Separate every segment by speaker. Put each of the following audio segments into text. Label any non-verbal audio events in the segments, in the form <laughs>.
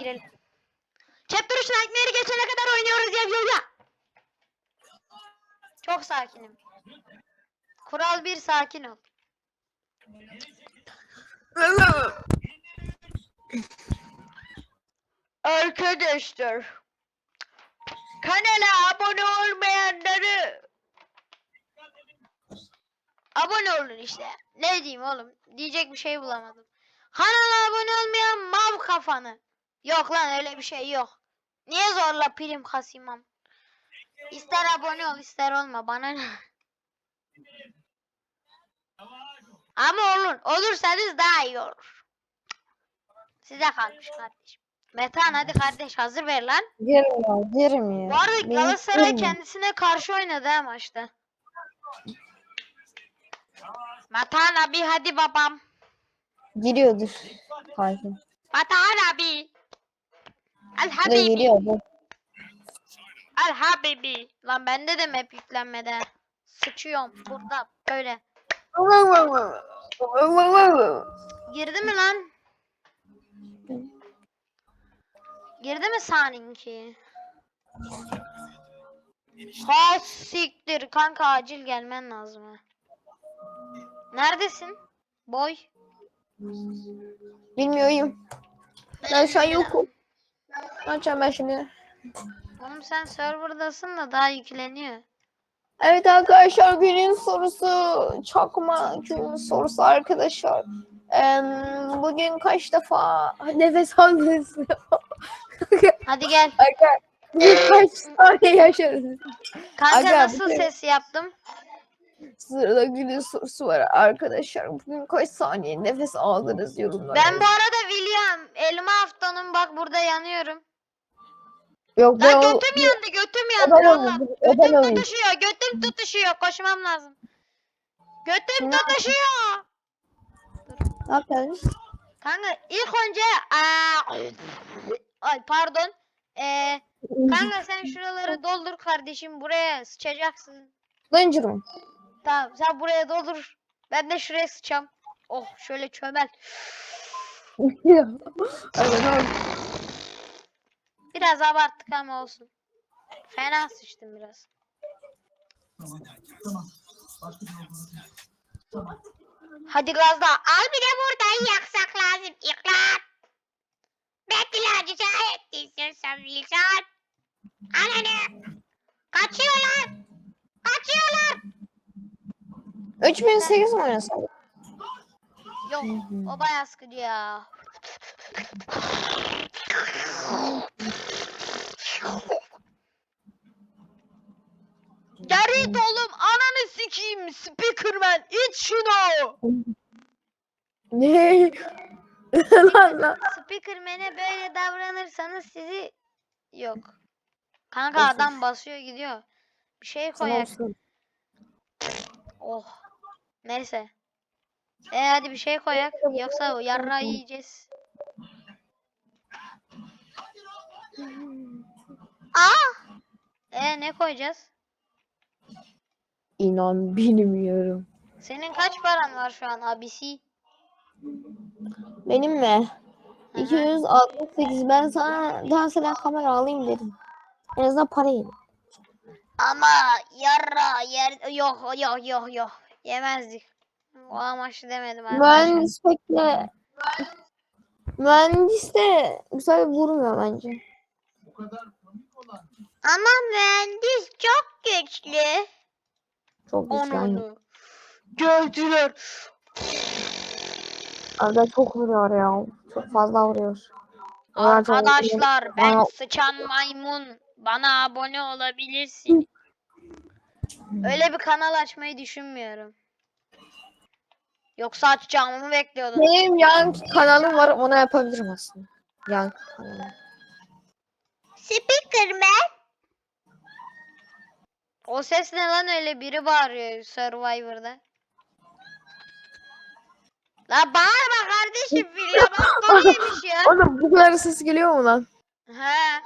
Speaker 1: girelim. Chat duruşuna ekmeği geçene kadar oynuyoruz ya ya. Çok sakinim. Kural bir sakin ol. Arkadaşlar. Kanala abone olmayanları abone olun işte. Ne diyeyim oğlum? Diyecek bir şey bulamadım. Kanala abone olmayan mav kafanı. Yok lan öyle bir şey yok. Niye zorla prim kasimam? İster abone ol ister olma bana ne? Ama olun. Olursanız daha iyi olur. Size kalmış kardeşim. Metan hadi kardeş hazır ver lan.
Speaker 2: Yerim ya.
Speaker 1: Bu arada Galatasaray kendisine karşı oynadı ha maçta. Metan abi hadi babam.
Speaker 2: Giriyordur. Hakim.
Speaker 1: Metan abi.
Speaker 2: Ne
Speaker 1: habibi.
Speaker 2: giriyordur.
Speaker 1: Al habibi. Lan bende de map yüklenmedi. ha. Sıçıyorum burada böyle. Girdi mi lan? Girdi mi Saninki? Ha siktir kanka acil gelmen lazım. Neredesin? Boy.
Speaker 2: Bilmiyorum. Ben şu an yokum. Ne yapacağım ben şimdi?
Speaker 1: Oğlum sen serverdasın da daha yükleniyor.
Speaker 2: Evet arkadaşlar günün sorusu çakma günün sorusu arkadaşlar. Em, bugün kaç defa nefes aldınız? <laughs>
Speaker 1: Hadi gel.
Speaker 2: Aga, bugün kaç saniye yaşarız?
Speaker 1: Kanka
Speaker 2: Aga,
Speaker 1: nasıl
Speaker 2: bir-
Speaker 1: ses yaptım?
Speaker 2: Sırada günün sorusu var arkadaşlar. Bugün kaç saniye nefes aldınız yorumlara.
Speaker 1: Ben bu arada William elma haftanın bak burada yanıyorum.
Speaker 2: Yok ben o...
Speaker 1: götüm yandı götüm yandı valla.
Speaker 2: olayım, o ben
Speaker 1: Götüm
Speaker 2: olayım.
Speaker 1: tutuşuyor götüm tutuşuyor koşmam lazım. Götüm
Speaker 2: Ne?
Speaker 1: tutuşuyor.
Speaker 2: Ne yapıyorsun?
Speaker 1: Kanka ilk önce aa, ay pardon. Ee, kanka sen şuraları doldur kardeşim buraya sıçacaksın.
Speaker 2: Danger
Speaker 1: Tamam sen buraya doldur. Ben de şuraya sıçacağım. Oh şöyle çömel. <laughs>
Speaker 2: Aynen öyle.
Speaker 1: Biraz abarttık ama olsun. Fena sıçtım biraz. Hadi gazda. Al bir de buradan yaksak lazım. İklat. Bekle şahit istiyorsan Wilson. Ananı. Kaçıyorlar. Kaçıyorlar.
Speaker 2: 3008 mi oynasak?
Speaker 1: Yok o bayağı sıkıcı ya. Geri oğlum ananı sikeyim speakerman iç şunu.
Speaker 2: Ne? <laughs> lan lan.
Speaker 1: Speakerman'e böyle davranırsanız sizi yok. Kanka
Speaker 2: Olsun.
Speaker 1: adam basıyor gidiyor. Bir şey koyak.
Speaker 2: olsun.
Speaker 1: Oh. Neyse. E hadi bir şey koyak yoksa yarra yiyeceğiz. Aa! E ne koyacağız?
Speaker 2: İnan bilmiyorum.
Speaker 1: Senin kaç paran var şu an abisi?
Speaker 2: Benim mi?
Speaker 1: Hı hı.
Speaker 2: 268 ben sana daha sonra kamera alayım dedim. En azından para yedim.
Speaker 1: Ama yarra yer yok yok yok yok yemezdik. O amaçlı demedim arkadaşlar.
Speaker 2: Mühendis pek de Mühendis de güzel vurmuyor bence.
Speaker 1: Ama mühendis çok güçlü.
Speaker 2: Çok güçlü.
Speaker 1: Onu. Gördüler.
Speaker 2: Arada çok vuruyor ya. Çok fazla vuruyor.
Speaker 1: Arkadaşlar ben
Speaker 2: Aa.
Speaker 1: sıçan maymun. Bana abone olabilirsin. Öyle bir kanal açmayı düşünmüyorum. Yoksa açacağımı mı bekliyordun?
Speaker 2: Benim yan kanalım var ona yapabilirim aslında. Yan kanalım.
Speaker 1: Speakerman. O ses ne lan öyle biri bağırıyor Survivor'da. La bağırma kardeşim William Astor yemiş ya.
Speaker 2: Oğlum bu kadar ses geliyor mu lan?
Speaker 1: He.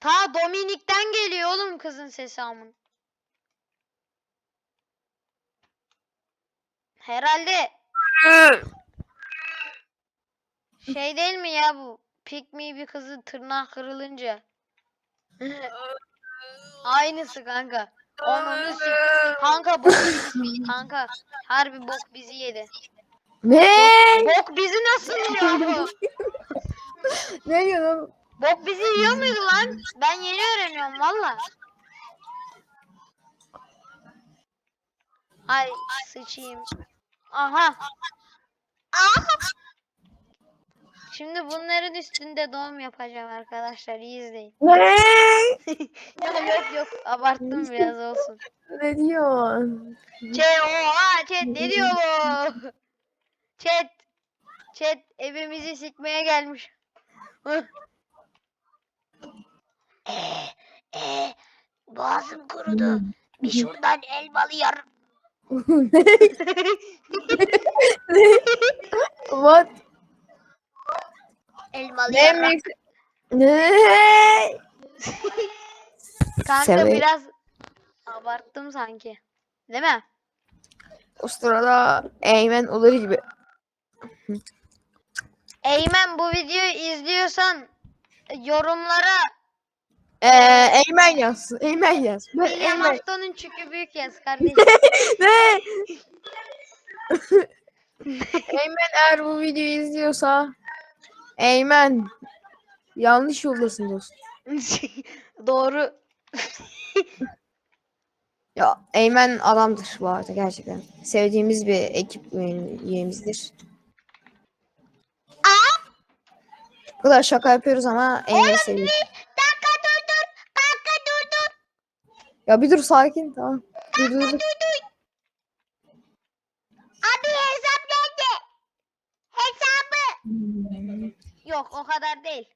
Speaker 1: Ta Dominik'ten geliyor oğlum kızın sesi amın. Herhalde şey değil mi ya bu? pick me bir kızın tırnağı kırılınca. <laughs> Aynısı kanka. Onun kanka bok bizi, kanka harbi bok bizi yedi.
Speaker 2: Ne?
Speaker 1: Bok bizi nasıl yiyor bu? <laughs>
Speaker 2: Ne diyorsun oğlum?
Speaker 1: Bok bizi yiyor muydu lan? Ben yeni öğreniyorum valla. Ay sıçayım. Aha. Aha. Şimdi bunların üstünde doğum yapacağım arkadaşlar. iyi izleyin.
Speaker 2: Ne? <laughs>
Speaker 1: Yok yok yok. Abarttım biraz olsun.
Speaker 2: Ne diyorsun?
Speaker 1: Chat oha chat ne diyor bu? Chat. Chat evimizi sikmeye gelmiş. Eee <laughs> eee boğazım kurudu. Bir şuradan elmalı yarım. <laughs>
Speaker 2: ne? What?
Speaker 1: Elmalı
Speaker 2: Ne? mix- Ne?
Speaker 1: Kanka
Speaker 2: Severim.
Speaker 1: biraz abarttım sanki. Değil mi?
Speaker 2: O sırada Eymen olur gibi.
Speaker 1: Eymen bu videoyu izliyorsan yorumlara
Speaker 2: Ee, Eymen yaz. Eymen yaz. Ben
Speaker 1: William
Speaker 2: Eymen.
Speaker 1: Afton'un çükü büyük yaz kardeşim. <laughs>
Speaker 2: Ne? <laughs> Eymen eğer bu videoyu izliyorsa Eymen yanlış yoldasın dostum. <laughs>
Speaker 1: Doğru. <laughs>
Speaker 2: Ya Eymen adamdır bu arada gerçekten. Sevdiğimiz bir ekip üye- üyemizdir. Bu kadar şaka yapıyoruz ama Eymen'i seviyoruz.
Speaker 1: Kanka dur dur. Kanka dur dur.
Speaker 2: Ya bir dur sakin tamam. Dur dur dur.
Speaker 1: Abi hesap geldi. Hesabı. Yok o kadar değil.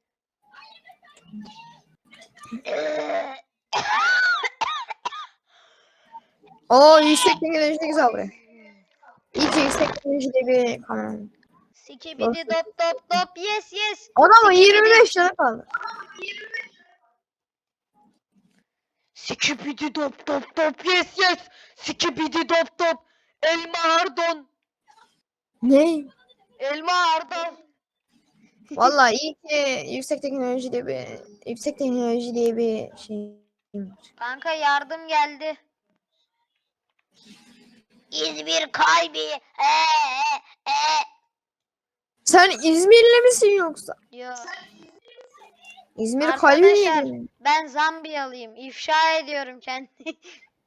Speaker 2: Oo yüksek teknoloji de güzel buraya. İyice yüksek teknolojide bir kanal.
Speaker 1: Sikibidi dop dop dop yes yes.
Speaker 2: Adamın 25 tane kaldı.
Speaker 1: Sikibidi dop dop dop yes yes. Sikibidi dop dop. Elma hardon.
Speaker 2: Ne?
Speaker 1: Elma hardon.
Speaker 2: Vallahi iyi ki yüksek teknoloji diye bir yüksek teknoloji diye bir şey var.
Speaker 1: Kanka yardım geldi. İzmir kalbi. Ee, ee.
Speaker 2: Sen İzmirli misin yoksa?
Speaker 1: Yok.
Speaker 2: İzmir kalbi
Speaker 1: Arkadaşlar
Speaker 2: miydi?
Speaker 1: ben Zambiyalıyım. İfşa ediyorum kendimi.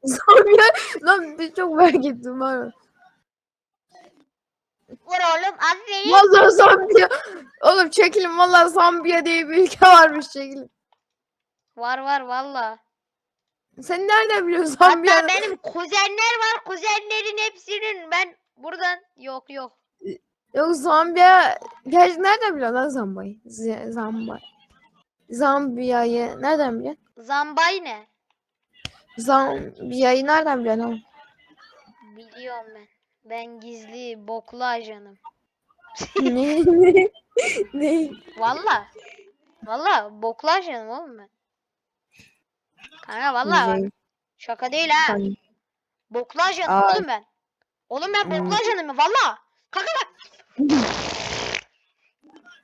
Speaker 1: <laughs>
Speaker 2: Lan bir çok merak ettim var.
Speaker 1: Vur oğlum aferin.
Speaker 2: Vallahi Zambiya. Oğlum çekilin vallahi Zambiya diye bir ülke varmış çekilin.
Speaker 1: Var var valla.
Speaker 2: Sen nereden biliyorsun
Speaker 1: Hatta
Speaker 2: Zambiya'nın?
Speaker 1: benim kuzenler var. Kuzenlerin hepsinin ben buradan yok yok.
Speaker 2: Yok Zambiya. Gerçi nereden biliyorsun lan Zambiya'yı? Z-. Zambiya'yı nereden biliyorsun?
Speaker 1: Zambay ne?
Speaker 2: Zambiya'yı nereden biliyorsun oğlum?
Speaker 1: Biliyorum ben. Ben gizli boklu ajanım. <laughs>
Speaker 2: ne? Ne?
Speaker 1: Valla. Valla boklu ajanım oğlum ben. Kanka valla bak, şaka değil ha.
Speaker 2: Sen-
Speaker 1: Boklu ajanım
Speaker 2: Ay.
Speaker 1: oğlum ben. Oğlum ben boklu ajanım valla. Kanka bak. <laughs>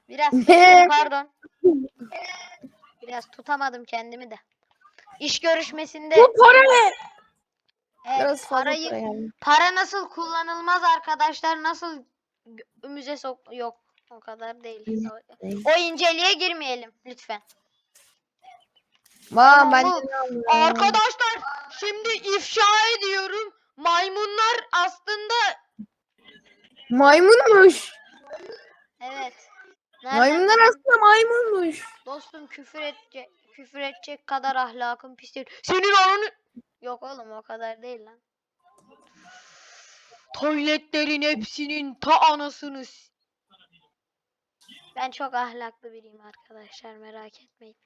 Speaker 1: Biraz pardon. Biraz tutamadım kendimi de. İş görüşmesinde
Speaker 2: Bu para ne?
Speaker 1: Evet,
Speaker 2: Biraz fazla
Speaker 1: parayı
Speaker 2: para yani.
Speaker 1: para nasıl kullanılmaz arkadaşlar nasıl gömüze sok yok o kadar değil. O, inceliğe girmeyelim lütfen.
Speaker 2: Vaa ben.
Speaker 1: Arkadaşlar şimdi ifşa ediyorum. Maymunlar aslında
Speaker 2: Maymunmuş.
Speaker 1: evet. Nereden
Speaker 2: Maymunlar aslında maymunmuş.
Speaker 1: Dostum küfür edecek küfür edecek kadar ahlakım pis değil. Senin ananı Yok oğlum o kadar değil lan. Tuvaletlerin hepsinin ta anasını s- Ben çok ahlaklı biriyim arkadaşlar merak etmeyin.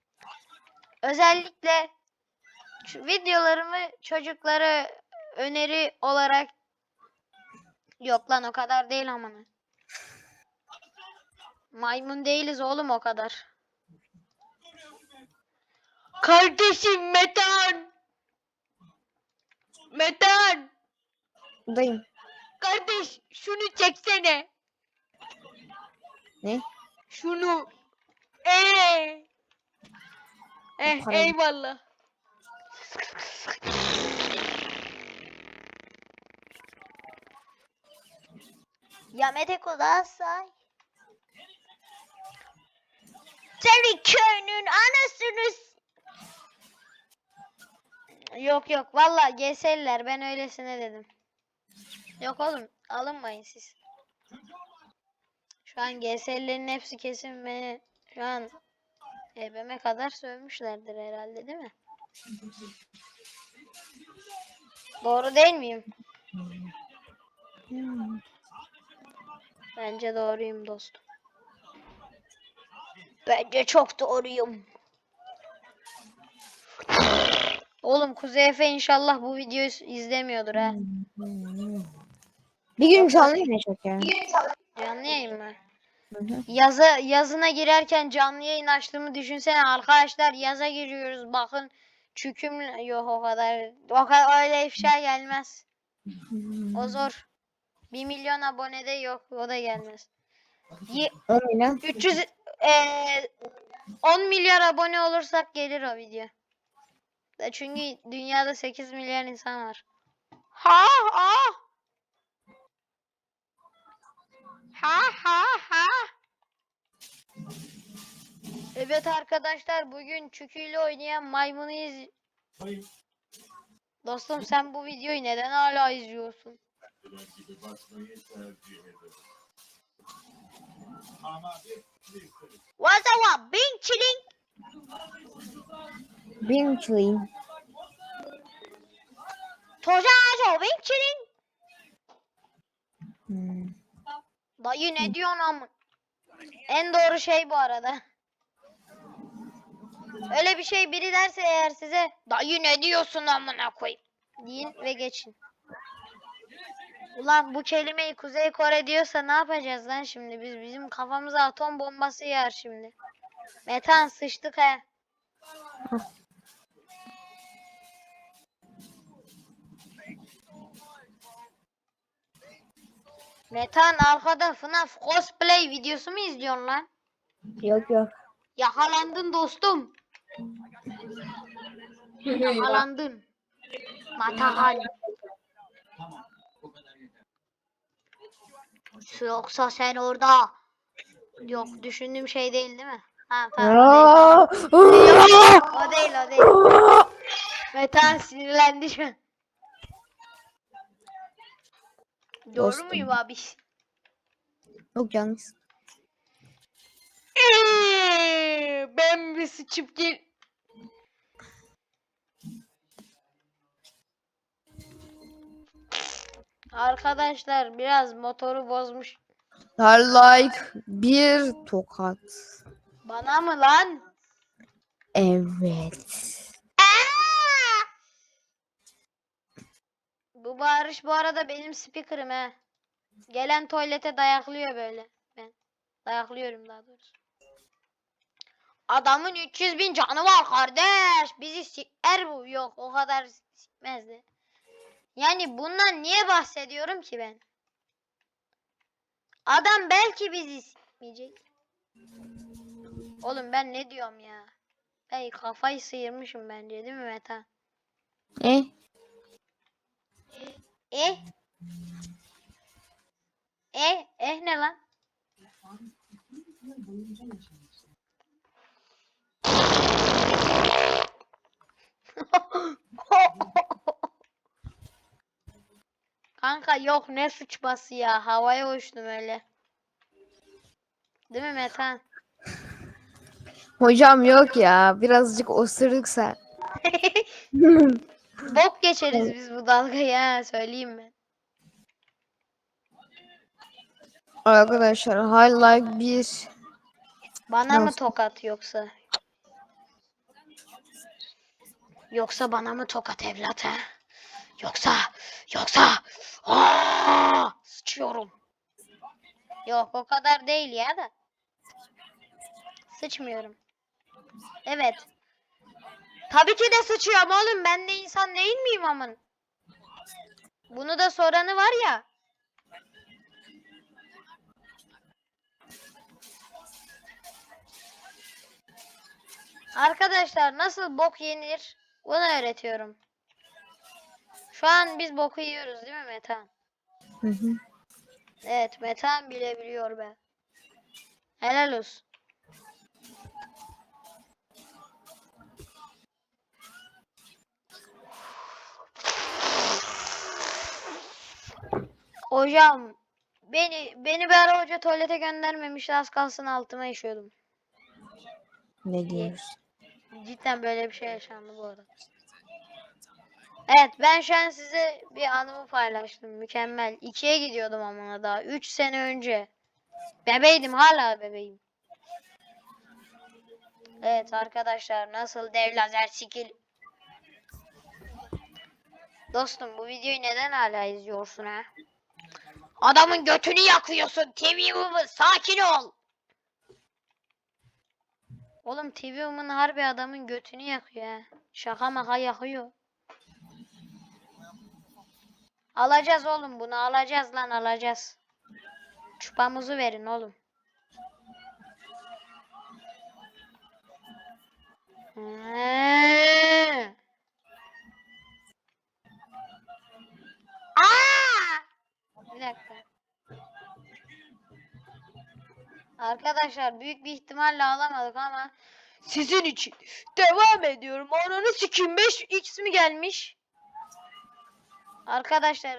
Speaker 1: Özellikle videolarımı çocuklara öneri olarak Yok lan o kadar değil amanı. Maymun değiliz oğlum o kadar. Kardeşim Metan. Metan.
Speaker 2: Buradayım.
Speaker 1: Kardeş şunu çeksene.
Speaker 2: Ne?
Speaker 1: Şunu. Ee. Eh,
Speaker 2: Param-
Speaker 1: eyvallah. Ya Mete Kodasay. Senin köyünün anasını s- Yok yok valla GS'liler ben öylesine dedim. Yok oğlum alınmayın siz. Şu an GS'lilerin hepsi kesin beni şu an ebeme kadar sövmüşlerdir herhalde değil mi? Doğru değil miyim? Bence doğruyum dostum. Bence çok doğruyum. Oğlum Kuzey Efe inşallah bu videoyu izlemiyordur ha.
Speaker 2: Bir gün canlı yayın ya.
Speaker 1: Canlı yayın mı? Yazı yazına girerken canlı yayın açtığımı düşünsene arkadaşlar yaza giriyoruz bakın çüküm yok o kadar o kadar öyle ifşa gelmez o zor 1 milyon abonede yok o da gelmez Ye-
Speaker 2: 10 milyon.
Speaker 1: 300 eee 10 milyar abone olursak gelir o video çünkü dünyada 8 milyar insan var ha ha ha ha ha Evet arkadaşlar bugün çüküyle oynayan maymunu iz... Dostum sen bu videoyu neden hala izliyorsun? What's up? Bing chilling.
Speaker 2: Bin çilayım.
Speaker 1: Tocaco bing chilling.
Speaker 2: Hmm.
Speaker 1: Dayı ne diyorsun ama? En doğru şey bu arada. Öyle bir şey biri derse eğer size dayı ne diyorsun amına koyayım deyin ve geçin. Ulan bu kelimeyi Kuzey Kore diyorsa ne yapacağız lan şimdi biz bizim kafamıza atom bombası yer şimdi. Metan sıçtık he. Metan arkada FNAF cosplay videosu mu izliyorsun lan?
Speaker 2: Yok yok.
Speaker 1: Yakalandın dostum. Yakalandın. Matahan. Yoksa sen orada. Yok düşündüğüm şey değil değil mi? Ha tamam.
Speaker 2: Aa!
Speaker 1: O değil o değil. O değil. Metan sinirlendi şu an. Doğru
Speaker 2: Dostum.
Speaker 1: muyum abi?
Speaker 2: Yok yalnız.
Speaker 1: Eee, ben bir sıçıp gel. Arkadaşlar biraz motoru bozmuş.
Speaker 2: Her like bir tokat.
Speaker 1: Bana mı lan?
Speaker 2: Evet.
Speaker 1: Bu bağırış bu arada benim speaker'ım he. Gelen tuvalete dayaklıyor böyle. Ben dayaklıyorum daha doğrusu. Adamın 300 bin canı var kardeş. Bizi siker bu. Yok o kadar sikmezdi. Yani bundan niye bahsediyorum ki ben? Adam belki bizi sikmeyecek. Oğlum ben ne diyorum ya? Ey kafayı sıyırmışım bence değil mi Meta?
Speaker 2: E?
Speaker 1: Eh? Eh ne lan? Kanka yok ne sıçması ya havaya uçtum öyle. Değil mi Metan?
Speaker 2: Hocam yok ya. Birazcık osuruksa. <laughs>
Speaker 1: Bok geçeriz biz bu dalgayı ha söyleyeyim mi?
Speaker 2: Arkadaşlar like bir.
Speaker 1: Bana mı
Speaker 2: Nasıl?
Speaker 1: tokat yoksa? Yoksa bana mı tokat evlat ha? Yoksa, yoksa, Aa! sıçıyorum. Yok o kadar değil ya da. Sıçmıyorum. Evet. Tabii ki de sıçıyorum oğlum. Ben de insan değil miyim amın? Bunu da soranı var ya. Arkadaşlar nasıl bok yenir? Bunu öğretiyorum. Şu an biz boku yiyoruz değil mi Metan?
Speaker 2: Hı hı.
Speaker 1: Evet Metan bile biliyor be. Helal olsun. Hocam beni beni bir ara hoca tuvalete göndermemiş az kalsın altıma işiyordum.
Speaker 2: Ne diyorsun?
Speaker 1: Cidden böyle bir şey yaşandı bu arada. Evet ben şu an size bir anımı paylaştım. Mükemmel. İkiye gidiyordum amına daha. Üç sene önce. Bebeydim hala bebeğim. Evet arkadaşlar nasıl dev lazer skill. Dostum bu videoyu neden hala izliyorsun ha? Adamın götünü yakıyorsun. TV Woman sakin ol. Oğlum TV Woman harbi adamın götünü yakıyor ha. Şaka maka yakıyor. Alacağız oğlum bunu alacağız lan alacağız. Çupamızı verin oğlum. He. Arkadaşlar büyük bir ihtimalle alamadık ama sizin için devam ediyorum. Ananı sikeyim 5x mi gelmiş? Arkadaşlar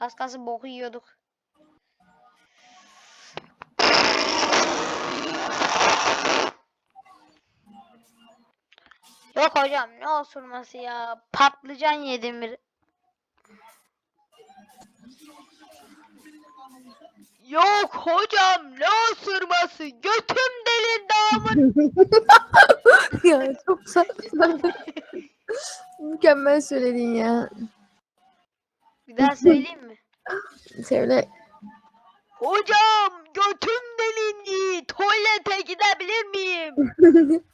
Speaker 1: az kalsın boku yiyorduk. Yok hocam ne osurması ya. Patlıcan yedim. bir- Yok hocam ne osurması. Götüm delindi amın. <laughs>
Speaker 2: ya çok saçma. Mükemmel söyledin ya.
Speaker 1: Bir daha söyleyeyim mi? <laughs>
Speaker 2: Söyle.
Speaker 1: Hocam götüm delindi. Tuvalete gidebilir miyim? <laughs>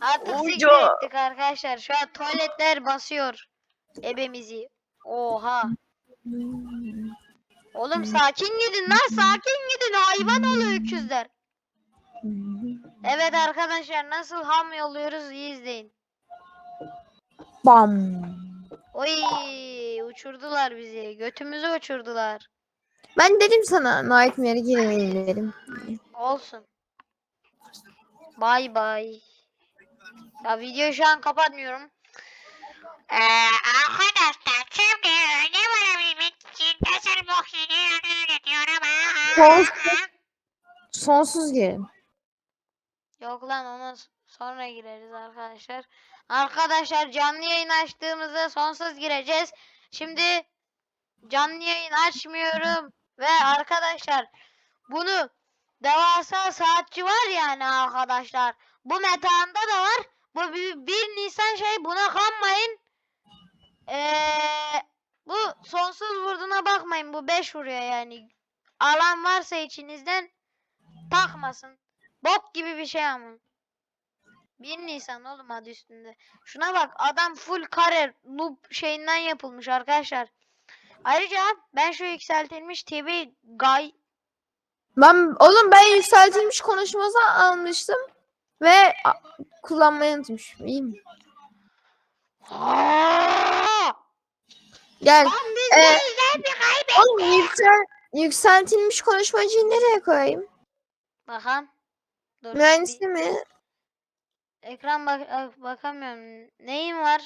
Speaker 1: Artık siktir ettik arkadaşlar. Şu an tuvaletler basıyor. Ebemizi. Oha. Oğlum sakin gidin lan sakin gidin hayvan oluyor öküzler. Evet arkadaşlar nasıl ham yolluyoruz iyi izleyin.
Speaker 2: Bam.
Speaker 1: Oy uçurdular bizi. Götümüzü uçurdular.
Speaker 2: Ben dedim sana Nightmare'e girelim dedim.
Speaker 1: Olsun. Bay bay. Ya videoyu şu an kapatmıyorum. Ee, arkadaşlar şimdi ne varabilmek için nasıl bok yediğini öğretiyorum.
Speaker 2: Sonsuz, sonsuz girelim.
Speaker 1: Yok lan ona s- sonra gireriz arkadaşlar. Arkadaşlar canlı yayın açtığımızda sonsuz gireceğiz. Şimdi canlı yayın açmıyorum ve arkadaşlar bunu devasa saatçi var yani arkadaşlar. Bu metanda da var. Bu bir, bir Nisan şey buna kanmayın. Ee, bu sonsuz vurduğuna bakmayın. Bu 5 vuruyor yani. Alan varsa içinizden takmasın. Bok gibi bir şey ama. 1 Nisan oğlum adı üstünde. Şuna bak adam full kare noob şeyinden yapılmış arkadaşlar. Ayrıca ben şu yükseltilmiş TV gay
Speaker 2: Ben oğlum ben yükseltilmiş konuşması almıştım ve kullanmayı unutmuşum. İyi mi? Gel.
Speaker 1: Lan biz
Speaker 2: Ee,
Speaker 1: bizden bir
Speaker 2: yüksel, yükseltilmiş konuşmacıyı nereye koyayım?
Speaker 1: Bakalım. Dur. bir-
Speaker 2: Mühendisli mi?
Speaker 1: Ekran bak bak- bakamıyorum. Neyin var?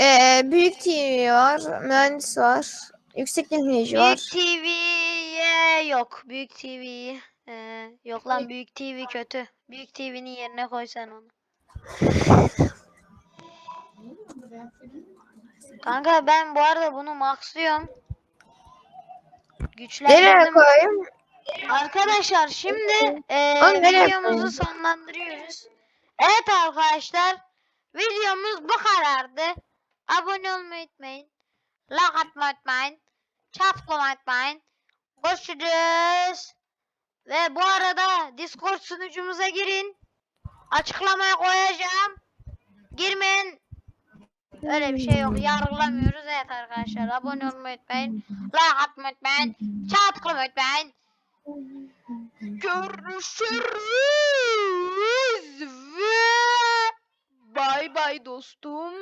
Speaker 2: Ee, büyük TV var. Mühendis var. Yüksek teknoloji
Speaker 1: Büyük
Speaker 2: var.
Speaker 1: TV'ye yok. Büyük TV. Ee, yok lan büyük TV kötü. Büyük TV'nin yerine koysan onu. <laughs> Kanka ben bu arada bunu maxlıyorum.
Speaker 2: Nereye
Speaker 1: Güçlendirdim.
Speaker 2: koyayım?
Speaker 1: Arkadaşlar şimdi eee,
Speaker 2: Oğlum nereye
Speaker 1: videomuzu
Speaker 2: koyayım?
Speaker 1: sonlandırıyoruz. Evet arkadaşlar videomuz bu kadardı. Abone olmayı unutmayın. Like atmayı unutmayın. Çarpmayı unutmayın. Görüşürüz. Ve bu arada Discord sunucumuza girin. Açıklamaya koyacağım. Girmeyin. Öyle bir şey yok. Yargılamıyoruz. Evet arkadaşlar. Abone olmayı unutmayın. Like atmayı unutmayın. Çatlamayı unutmayın. Görüşürüz ve bay bay dostum.